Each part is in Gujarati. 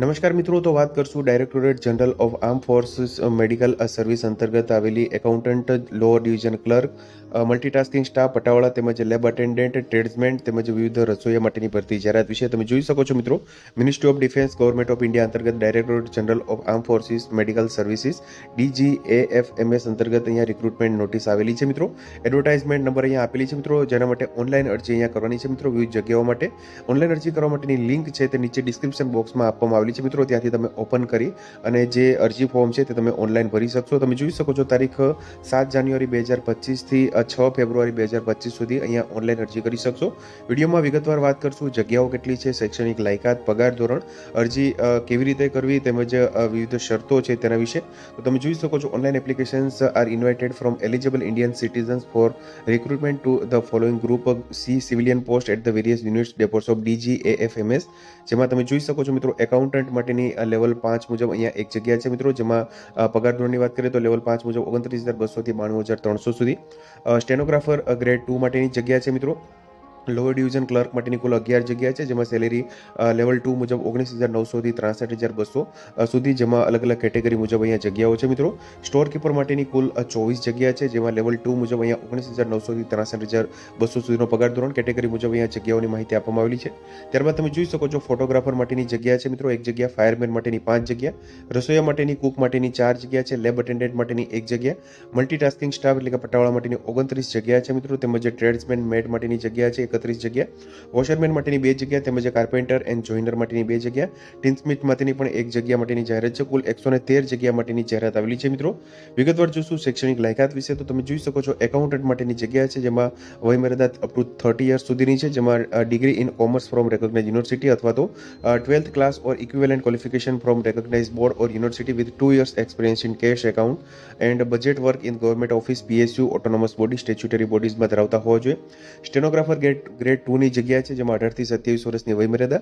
નમસ્કાર મિત્રો તો વાત કરશું directorate general of arm forces medical service અંતર્ગત આવેલી accountant lower division clerk multitasking staff પટાવાળા તેમજ લેબ અટેન્ડન્ટ ટ્રેડ્સમેન તેમજ વિવિધ રસોઈયા માટેની ભરતી જાહેરાત વિશે તમે જોઈ શકો છો મિત્રો ministry of defence government of India અંતર્ગત directorate general of arm forces medical services DGAFMS અંતર્ગત અહીંયા રિક્રુટમેન્ટ નોટિસ આવેલી છે મિત્રો એડવર્ટાઇઝમેન્ટ નંબર અહીંયા આપેલી છે મિત્રો જેના માટે ઓનલાઈન અરજી અહીંયા કરવાની છે મિત્રો વિવિધ જગ્યાઓ માટે ઓનલાઈન અરજી કરવા માટેની લિંક છે તે નીચે ડિસ્ક્રિપ્શન બોક્સમાં આપવામાં આવેલી છે મિત્રો ત્યાંથી તમે ઓપન કરી અને જે અરજી ફોર્મ છે તે તમે ઓનલાઈન ભરી શકશો તમે જોઈ શકો છો તારીખ સાત જાન્યુઆરી બે હજાર પચીસથી છ ફેબ્રુઆરી બે હજાર પચીસ સુધી અહીંયા ઓનલાઈન અરજી કરી શકશો વિડીયોમાં વિગતવાર વાત કરશું જગ્યાઓ કેટલી છે શૈક્ષણિક લાયકાત પગાર ધોરણ અરજી કેવી રીતે કરવી તેમજ વિવિધ શરતો છે તેના વિશે તો તમે જોઈ શકો છો online applications are invited from eligible Indian citizens for recruitment to the following group C civilian post at the various unit depots of DG A F M S જેમાં તમે જોઈ શકો છો મિત્રો એકાઉન્ટન્ટ માટેની લેવલ પાંચ મુજબ અહીંયા એક જગ્યા છે મિત્રો જેમાં પગાર ધોરણની વાત કરીએ તો લેવલ પાંચ મુજબ ઓગણત્રીસ હજાર બસોથી બાણું હજાર ત્રણસો સુધી સ્ટેનોગ્રાફર ગ્રેડ ટુ માટેની જગ્યા છે મિત્રો લોઅર ડિવિઝન ક્લર્ક માટેની કુલ અગિયાર જગ્યા છે જેમાં સેલેરી લેવલ ટુ મુજબ ઓગણીસ હજાર નવસોથી ત્રાસઠ હજાર બસો સુધી જેમાં અલગ અલગ કેટેગરી મુજબ અહીંયા જગ્યાઓ છે મિત્રો સ્ટોર કીપર માટેની કુલ ચોવીસ જગ્યા છે જેમાં લેવલ ટુ મુજબ અહીંયા ઓગણીસ હજાર નવસોથી ત્રાસઠ હજાર બસો સુધીનો પગાર ધોરણ કેટેગરી મુજબ અહીંયા જગ્યાઓની માહિતી આપવામાં આવેલી છે ત્યારબાદ તમે જોઈ શકો છો ફોટોગ્રાફર માટેની જગ્યા છે મિત્રો એક જગ્યા ફાયરમેન માટેની પાંચ જગ્યા રસોઈયા માટેની કુક માટેની ચાર જગ્યા છે લેબ અટેન્ડન્ટ માટેની એક જગ્યા મલ્ટીટાસ્કિંગ સ્ટાફ એટલે કે પટાવાળા માટેની ઓગણત્રીસ જગ્યા છે મિત્રો તેમજ ટ્રેડ્સમેન મેડ માટેની જગ્યા છે 31 જગ્યા વોશરમેન માટેની 2 જગ્યા તેમજ જે કાર્પેન્ટર એન્ડ જોઈનર માટેની 2 જગ્યા ટિન સ્મિથ માટેની પણ 1 જગ્યા માટેની જાહેરાત છે કુલ 113 જગ્યા માટેની જાહેરાત આવેલી છે મિત્રો विगतवर જોશું શૈક્ષણિક લાયકાત વિશે તો તમે જોઈ શકો છો એકાઉન્ટન્ટ માટેની જગ્યા છે જેમાં વય મર્યાદા 30 વર્ષ સુધીની છે જેમાં degree in commerce from recognise university અથવા તો 12th class or equivalent qualification from recognise board or university with 2 years experience in cash account and budget work in government office PSU autonomous body statutory bodies માં દર આવતા હોવો જોઈએ સ્ટીનો グラファー ગ્રેડ ટુની જગ્યા છે જેમાં અઢારથી સત્યાવીસ વર્ષની વયમર્યાદા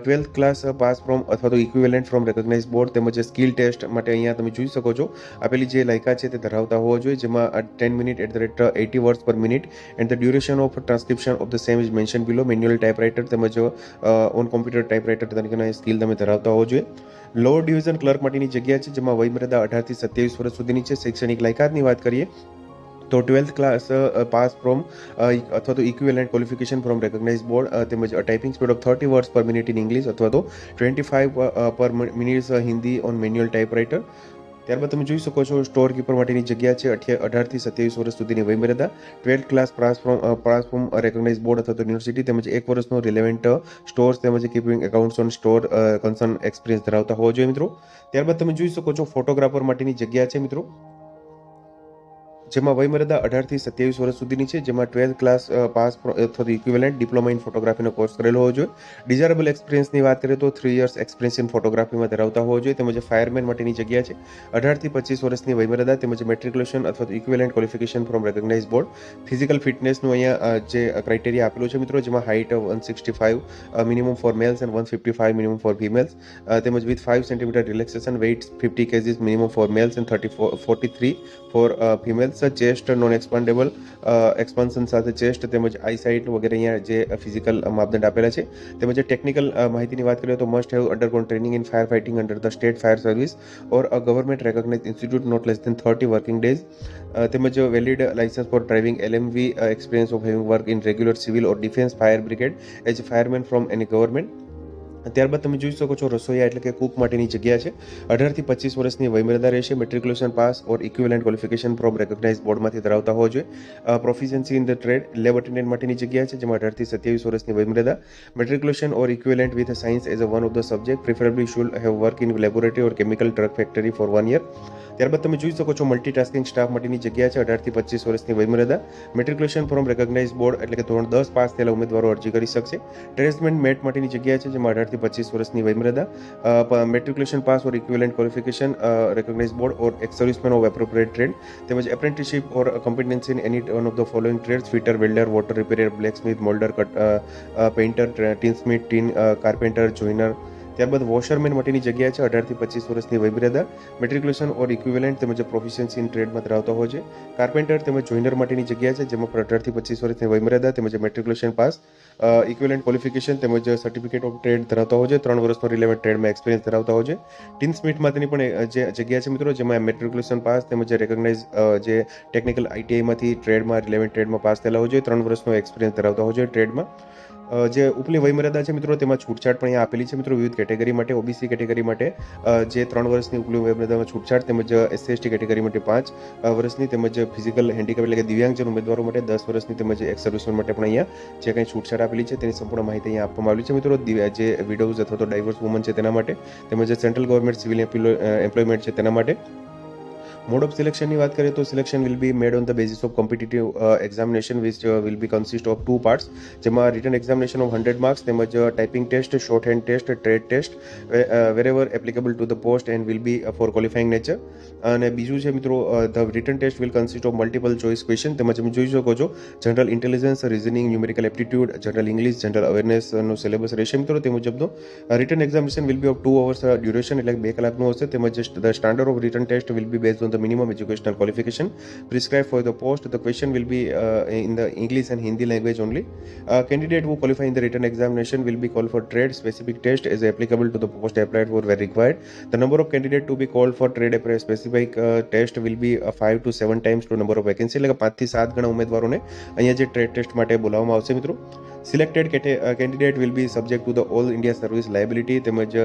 ટ્વેલ્થ ક્લાસ પાસ ફ્રોમ અથવા તો ઇક્વિવેલન્ટ ફ્રોમ રેકોગ્નાઇઝ બોર્ડ તેમજ સ્કિલ ટેસ્ટ માટે અહીંયા તમે જોઈ શકો છો આપેલી જે લાયકા છે તે ધરાવતા હોવા જોઈએ જેમાં ten minute at the rate eighty words per minute and the duration of transcription of the same is mention below manual typewriter તેમજ ઓન કોમ્પ્યુટર ટાઈપરાઇટર તરીકેના સ્કિલ તમે ધરાવતા હોવા જોઈએ લોઅર ડિવિઝન ક્લર્ક માટેની જગ્યા છે જેમાં વયમર્યાદા અઢારથી સત્યાવીસ વર્ષ સુધીની છે શૈક્ષણિક લાયકાતની વાત કરીએ તો ટ્વેલ્થ ક્લાસ પાસ ફ્રોમ અથવા તો equivalent qualification from recognise board તેમજ typing speed of thirty words per minute in English અથવા તો twenty five per minutes Hindi on manual typewriter ત્યારબાદ તમે જોઈ શકો છો સ્ટોર કીપર માટેની જગ્યા છે અઢારથી સત્યાવીસ વર્ષ સુધીની વયમર્યાદા twelfth class transform transform recognize board અથવા તો યુનિવર્સિટી તેમજ એક વર્ષનો રિલેવન્ટ સ્ટોર્સ તેમજ keeping accounts on store concern experience ધરાવતા હોવા જોઈએ મિત્રો ત્યારબાદ તમે જોઈ શકો છો ફોટોગ્રાફર માટેની જગ્યા છે મિત્રો જેમાં વયમર્યાદા અઢારથી સત્યાવીસ વર્ષ સુધીની છે જેમાં ટ્વેલ્થ ક્લાસ પાસ થતું ઇક્વિવેલન્ટ ડિપ્લોમા ઇન ફોટોગ્રાફીનો કોર્સ કરેલો હોવો જોઈએ ડિઝાયરેબલ એક્સપિરિયન્સની વાત કરીએ તો થ્રી યર્સ એક્સપિરિયન્સ ઇન ફોટોગ્રાફીમાં ધરાવતા હોવો જોઈએ તેમજ ફાયરમેન માટેની જગ્યા છે અઢારથી પચીસ વર્ષની વયમર્યાદા તેમજ મેટ્રિક્યુલેશન અથવા તો equivalent qualification from recognise board physical ફિટનેસનું અહીંયા જે ક્રાઇટેરિયા આપેલું છે મિત્રો જેમાં height one sixty five minimum for males and one fifty five minimum for females તેમજ with five centimetre relaxation weight fifty kgs minimum for males and thirty for forty three for females છે ચેસ્ટ નોન એક્સપાન્ડેબલ એક્સપાન્શન સાથે ચેસ્ટ તેમજ આઈસાઇટ વગેરે અહીંયા જે ફિઝિકલ uh, માપદંડ આપેલા છે તેમજ ટેકનિકલ uh, માહિતીની વાત કરીએ તો must have undergone training in fire fighting under the state fire service or a government recognise institute not less than thirty working days તેમજ valid licence for driving LMV experience of having work in regular civil or defence fire brigade as fireman from any government ત્યારબાદ તમે જોઈ શકો છો રસોઈયા એટલે કે કૂક માટેની જગ્યા છે અઢારથી પચીસ વર્ષની વયમર્યાદા રહેશે matriculation pass or equivalent qualification from recognize બોર્ડમાંથી ધરાવતા હોવા જોઈએ proficiency in the trade lab attendant માટેની જગ્યા છે જેમાં અઢારથી સત્યાવીસ વર્ષની વયમર્યાદા matriculation or equivalent with science as a one of the subject preferably should have work in laboratory or chemical drug factory for one year ત્યારબાદ તમે જોઈ શકો છો મલ્ટીટાસ્કિંગ સ્ટાફ માટેની જગ્યા છે અઢારથી પચીસ વર્ષની વયમર્યાદા મેટ્રિક્યુલેશન ફોર્મ રેકગ્નાઇઝ બોર્ડ એટલે કે ધોરણ દસ પાસ થયેલા ઉમેદવારો અરજી કરી શકશે ટ્રેસમેન્ટ મેટ માટેની જગ્યા છે જેમાં અઢારથી પચીસ વર્ષની વયમર્યાદા matriculation pass or equivalent qualification recognize board or ex serviceman of appropriate trade તેમજ apprenticeship or competency in any one of the following trade fitter welder water repair repairer blacksmith moulder cut painter tin smith tin carpenter joiner ત્યારબાદ વોશરમેન માટેની જગ્યા છે અઢારથી પચીસ વર્ષની વયમર્યાદા મેટ્રિક્યુલેશન ઓર ઇક્વિવેલન્ટ તેમજ પ્રોફિશિયન્સી ઇન ટ્રેડમાં ધરાવતા હોય છે કાર્પેન્ટર તેમજ જોઇનર માટેની જગ્યા છે જેમાં પર અઢારથી પચીસ વર્ષની વયમર્યાદા તેમજ મેટ્રિક્યુલેશન પાસ ઇક્વિવેલન્ટ ક્વોલિફિકેશન તેમજ સર્ટિફિકેટ ઓફ ટ્રેડ ધરાવતા હોય છે ત્રણ વર્ષનો રિલેવન્ટ ટ્રેડમાં એક્સપિરિયન્સ ધરાવતા હોય છે ટીન સ્મિટ માટેની પણ જે જગ્યા છે મિત્રો જેમાં મેટ્રિક્યુલેશન પાસ તેમજ રેકોગ્નાઇઝ જે ટેકનિકલ આઈટીઆઈમાંથી ટ્રેડમાં રિલેવન્ટ ટ્રેડમાં પાસ થયેલા હોય છે ત્રણ વર્ષનો એક્સપિરિયન્સ ધરાવતા હોય છે ટ્રેડમાં જે ઉપલી વયમર્યાદા છે મિત્રો તેમાં છૂટછાટ પણ અહીંયા આપેલી છે મિત્રો વિવિધ કેટેગરી માટે ઓબીસી કેટેગરી માટે જે ત્રણ વર્ષની ઉપલી વયમર્યાદામાં છૂટછાટ તેમજ એસસી એસટી કેટેગરી માટે પાંચ વર્ષની તેમજ ફિઝિકલ હેન્ડીકેપ એટલે કે દિવ્યાંગજન ઉમેદવારો માટે દસ વર્ષની તેમજ એક્સ માટે પણ અહીંયા જે કંઈ છૂટછાટ આપેલી છે તેની સંપૂર્ણ માહિતી અહીંયા આપવામાં આવેલી છે મિત્રો જે વિડોઝ અથવા તો ડાયવર્સ વુમન છે તેના માટે તેમજ સેન્ટ્રલ ગવર્મેન્ટ સિવિલ એમ્પ્લોયમેન્ટ છે તેના માટે મોડ ઓફ સિલેક્શનની વાત કરીએ તો selection will be made on the basis of competitive examination which will be consist of two parts જેમાં written examination of hundred marks તેમજ typing test shorthand test trade test wherever applicable to the post and will be for qualifying nature અને બીજું છે મિત્રો the written test will consist of multiple choice question તેમજ તમે જોઈ શકો છો general intelligence reasoning numerical aptitude general English general અવેરનેસનો syllabus રહેશે મિત્રો તે મુજબનો written examination will be of two hours duration એટલે બે કલાકનું હશે તેમજ the standard of written test will be base on the the minimum educational qualification prescribed for the post. The question will be uh, in the English and Hindi language only. A candidate who qualify in the written examination will be called for trade specific test as applicable to the post applied for where required. The number of candidate to be called for trade specific uh, test will be uh, 5 to 7 times to number of vacancy like કે 5 થી 7 ગણા ઉમેદવારોને અહીંયા જે ટ્રેડ ટેસ્ટ માટે બોલાવવામાં આવશે મિત્રો Selected candidate will be subject to the all India service liability તેમજ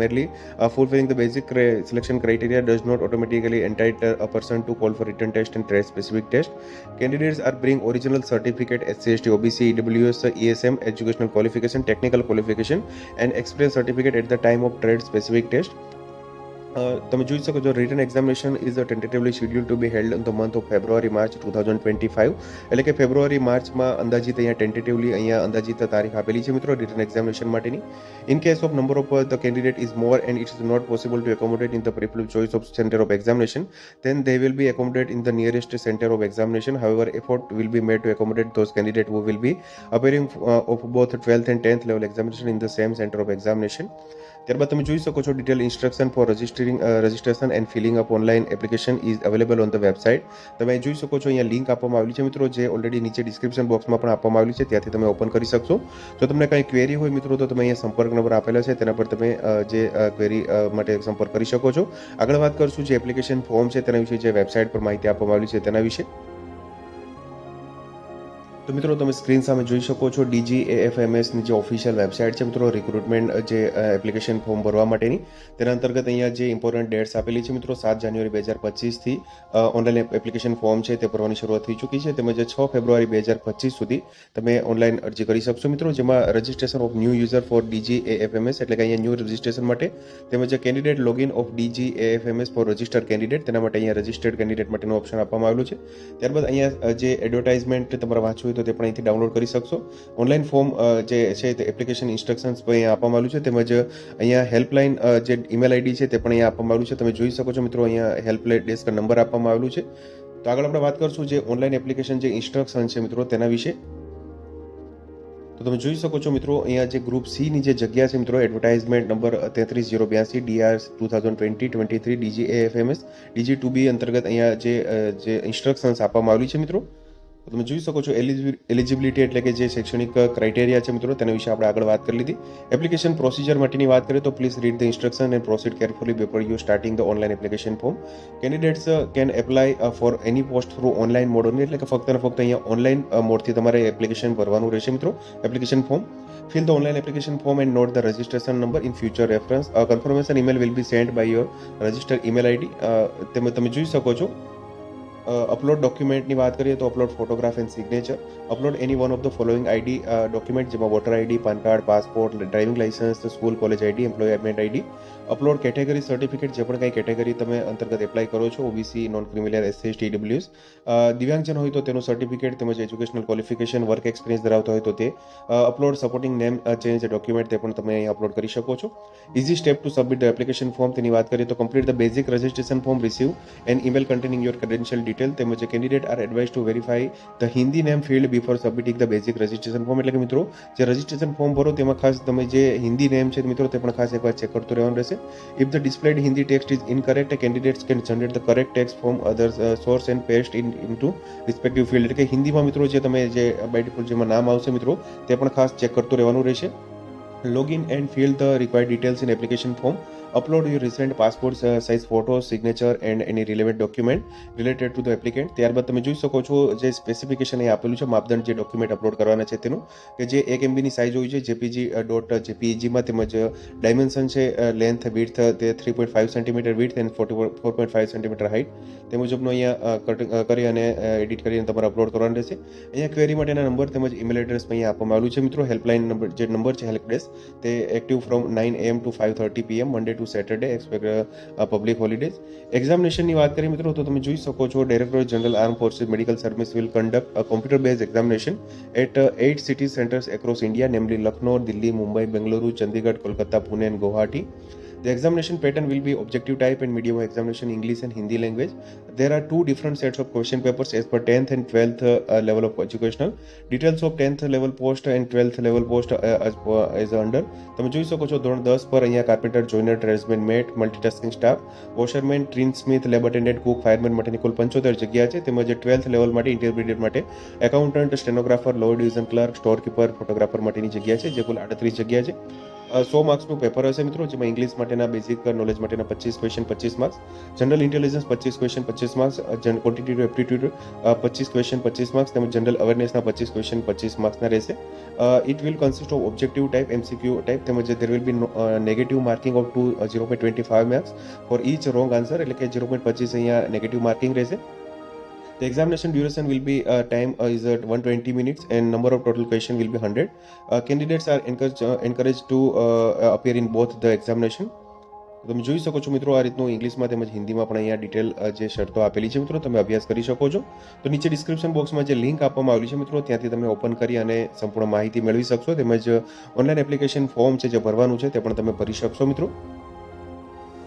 merely fulfilling the basic selection criteria does not automatically entitle a person to call for written test and trade specific test. Candidates are bring original certificate SC, ST, OBC, EWS, ESM, educational qualification, technical qualification, and experience certificate at the time of trade specific test. તમે જોઈ શકો છો written examination is a tentatively schedule to be held on the month of February March two thousand twenty five એટલે કે ફેબ્રુઆરી માર્ચમાં અંદાજિત અહીંયા ટેન્ટેટિવલી અહીંયા અંદાજિત તારીખ આપેલી છે મિત્રો રિટર્ન એક્ઝામિનેશન માટેની in case of number of the candidate is more and it is not possible to accommodate in the preferred choice of centre of examination then they will be accommodated in the nearest center of examination. However, effort will be made to accommodate those candidates who will be appearing uh, of both 12th and 10th level examination in the same center of examination. ત્યારબાદ તમે જોઈ શકો છો detail instruction for registering registration and filling up online application is available on the website તમે જોઈ શકો છો અહીંયા લિંક આપવામાં આવેલી છે મિત્રો જે ઓલરેડી નીચે ડિસ્ક્રિપ્શન બોક્સમાં પણ આપવામાં આવેલી છે ત્યાંથી તમે ઓપન કરી શકશો જો તમને કંઈ ક્વેરી હોય મિત્રો તો તમે અહીંયા સંપર્ક નંબર આપેલા છે તેના પર તમે જે ક્વેરી માટે સંપર્ક કરી શકો છો આગળ વાત કરશું જે એપ્લિકેશન ફોર્મ છે તેના વિશે જે વેબસાઇટ પર માહિતી આપવામાં આવેલી છે તેના વિશે તો મિત્રો તમે સ્ક્રીન સામે જોઈ શકો છો ડીજી એફએમએસની જે ઓફિશિયલ વેબસાઇટ છે મિત્રો રિક્રુટમેન્ટ જે એપ્લિકેશન ફોર્મ ભરવા માટેની તેના અંતર્ગત અહીંયા જે ઇમ્પોર્ટન્ટ ડેટ્સ આપેલી છે મિત્રો સાત જાન્યુઆરી બે હજાર પચીસથી ઓનલાઈન એપ્લિકેશન ફોર્મ છે તે ભરવાની શરૂઆત થઈ ચૂકી છે તેમજ છ ફેબ્રુઆરી બે હજાર પચીસ સુધી તમે ઓનલાઈન અરજી કરી શકશો મિત્રો જેમાં registration of new user for DG F M S એટલે કે અહીંયા ન્યૂ રજિસ્ટ્રેશન માટે તેમજ candidate login of DG FMS for registered candidate તેના માટે અહીંયા રજિસ્ટર્ડ કેન્ડિડેટ માટેનું ઓપ્શન આપવામાં આવેલું છે ત્યારબાદ અહીંયા જે એડવર્ટાઇઝમેન્ટ તમારે વાંચવું તો તે પણ અહીંથી ડાઉનલોડ કરી શકશો ઓનલાઈન ફોર્મ જે છે તે એપ્લિકેશન ઇન્સ્ટ્રક્શન્સ પણ અહીંયા આપવામાં આવ્યું છે તેમજ અહીંયા હેલ્પલાઇન જે ઈમેલ આઈડી છે તે પણ અહીંયા આપવામાં આવ્યું છે તમે જોઈ શકો છો મિત્રો અહીંયા હેલ્પલાઇન ડેસ્ક નંબર આપવામાં આવેલું છે તો આગળ આપણે વાત કરશું જે ઓનલાઈન એપ્લિકેશન જે ઇન્સ્ટ્રક્શન છે મિત્રો તેના વિશે તો તમે જોઈ શકો છો મિત્રો અહીંયા જે ગ્રુપ સીની જે જગ્યા છે મિત્રો એડવર્ટાઇઝમેન્ટ નંબર તેત્રીસ જીરો બ્યાસી DR two thousand twenty twenty three DG AFMS DG two B અંતર્ગત અહીંયા જે ઇન્સ્ટ્રક્શન્સ આપવામાં આવેલી છે મિત્રો તો તમે જુઈ શકો છો एलिजिબિલિટી એટલે કે જે શૈક્ષણિક ક્રાઈટેરિયા છે મિત્રો તેના વિશે આપણે આગળ વાત કરી લીધી એપ્લિકેશન પ્રોસિજર મટીની વાત કરીએ તો please read the instruction and proceed carefully before you starting the online application form candidates can apply for any post through online module એટલે કે ફક્ત અને ફક્ત અહીંયા ઓનલાઈન મોડ્યુલ થી તમારે એપ્લિકેશન ભરવાનું રહેશે મિત્રો application form fill the online application form and note the registration number in future reference a confirmation email will be send by your register email ID તમે તમે જોઈ શકો છો અપલોડ ડોક્યુમેન્ટની વાત કરીએ તો upload photograph and signature upload any one of the following ID document જેમાં voter ID PAN card passport driving licence school college ID employment ID upload category certificate જે પણ કંઈ કેટેગરી તમે અંતર્ગત એપ્લાય કરો છો OBC non creamy layer SC ST EWS દિવ્યાંગજન હોય તો તેનું સર્ટિફિકેટ તેમજ એજ્યુકેશનલ ક્વોલિફિકેશન વર્ક એક્સપિરિયન્સ ધરાવતો હોય તો તે upload supporting name change document તે પણ તમે અહીં અપલોડ કરી શકો છો easy step to submit the application form તેની વાત કરીએ તો complete the basic registration form receive and email containing your credential detail detail તેમજ candidate are advise to verify the Hindi name field before submitting the basic registration form એટલે કે મિત્રો જે રજિસ્ટ્રેશન ફોર્મ ભરો તેમાં ખાસ તમે જે હિન્દી નેમ છે મિત્રો તે પણ ખાસ એકવાર ચેક કરતું રહેવાનું રહેશે if the displayed Hindi text is incorrect candidates can generate the correct text from other source and paste in in to respective field એટલે કે હિન્દીમાં મિત્રો જે તમે જે બાય જેમાં નામ આવશે મિત્રો તે પણ ખાસ ચેક કરતું રહેવાનું રહેશે in and fill the required details in application form upload your recent passport size photo signature and any relevant document related to the applicant ત્યારબાદ તમે જોઈ શકો છો જે સ્પેસિફિકેશન એ આપેલું છે માપદંડ જે ડોક્યુમેન્ટ અપલોડ કરવાના છે તેનું કે જે એક એમબીની સાઇઝ હોય છે જેપીજી ડોટ જેપીજીમાં તેમજ ડાયમેન્શન છે લેન્થ વિડ્થ તે three point five centimetre width and forty four point five centimetre height તે મુજબનું અહીંયા કટ કરી અને એડિટ કરીને તમારે અપલોડ કરવાનો રહેશે અહીંયા ક્વેરી માટેના નંબર તેમજ ઈમેલ એડ્રેસ અહીંયા આપવામાં આવ્યું છે મિત્રો હેલ્પલાઇન નંબર જે નંબર છે હેલ્પ ડેસ્ક તે active from nine AM to five thirty PM Monday to Saturday expect public holidays એક્ઝામિનેશનની વાત કરીએ મિત્રો તો તમે જોઈ શકો છો director general arm forces medical service will conduct a computer base examination at eight city centres across India namely Lucknow Delhi Mumbai Bengaluru Chandigarh Kolkata Pune and Guwahati The examination pattern will be objective type and medium examination English and Hindi language. There are two different sets of question papers as per 10th and 12th uh, level of educational. Details of 10th level post and 12th level post uh, as, uh, as under. તમે જોઈ શકો છો ધોરણ દસ પર અહીંયા carpenter joiner tradesman mate multitasking staff washerman tin smith lab attendant cook fireman માટેની કુલ પંચોતેર જગ્યા છે તેમજ ટ્વેલ્થ લેવલ માટે ઇન્ટરમીડિયેટ માટે accountant stenographer lower division clerk store keeper photographer માટેની જગ્યા છે જે કુલ આડત્રીસ જગ્યા છે સો માર્ક્સનું પેપર હશે મિત્રો જેમાં ઇંગ્લિશ માટેના બેઝિક નોલેજ માટેના પચીસ ક્વેશ્ચન પચીસ માર્ક્સ જનરલ ઇન્ટેલિજન્સ પચીસ ક્વેશ્ચન પચીસ માર્ક્સ ક્વોન્ટિટેટિવ એપ્ટિટ્યુડ પચીસ ક્વેશ્ચન પચીસ માર્ક્સ તેમજ જનરલ અવેરનેસના પચીસ ક્વેશ્ચન પચીસ માર્ક્સના રહેશે it will consist of objective type MCQ type તેમજ there will be negative marking of to zero point twenty five marks for each wrong answer એટલે કે ઝીરો પોઈન્ટ પચીસ અહીંયા નેગેટિવ માર્કિંગ રહેશે The examination duration will be uh, time uh, is at 120 minutes and number of total question will be 100. Uh, candidates are encouraged, uh, encouraged to uh, uh, appear in both the examination. તમે જોઈ શકો છો મિત્રો આ રીતનું ઇંગ્લિશમાં તેમજ હિન્દીમાં પણ અહીંયા ડિટેલ જે શરતો આપેલી છે મિત્રો તમે અભ્યાસ કરી શકો છો તો નીચે ડિસ્ક્રિપ્શન બોક્સમાં જે લિંક આપવામાં આવેલી છે મિત્રો ત્યાંથી તમે ઓપન કરી અને સંપૂર્ણ માહિતી મેળવી શકશો તેમજ ઓનલાઈન એપ્લિકેશન ફોર્મ છે જે ભરવાનું છે તે પણ તમે ભરી શકશો મિત્રો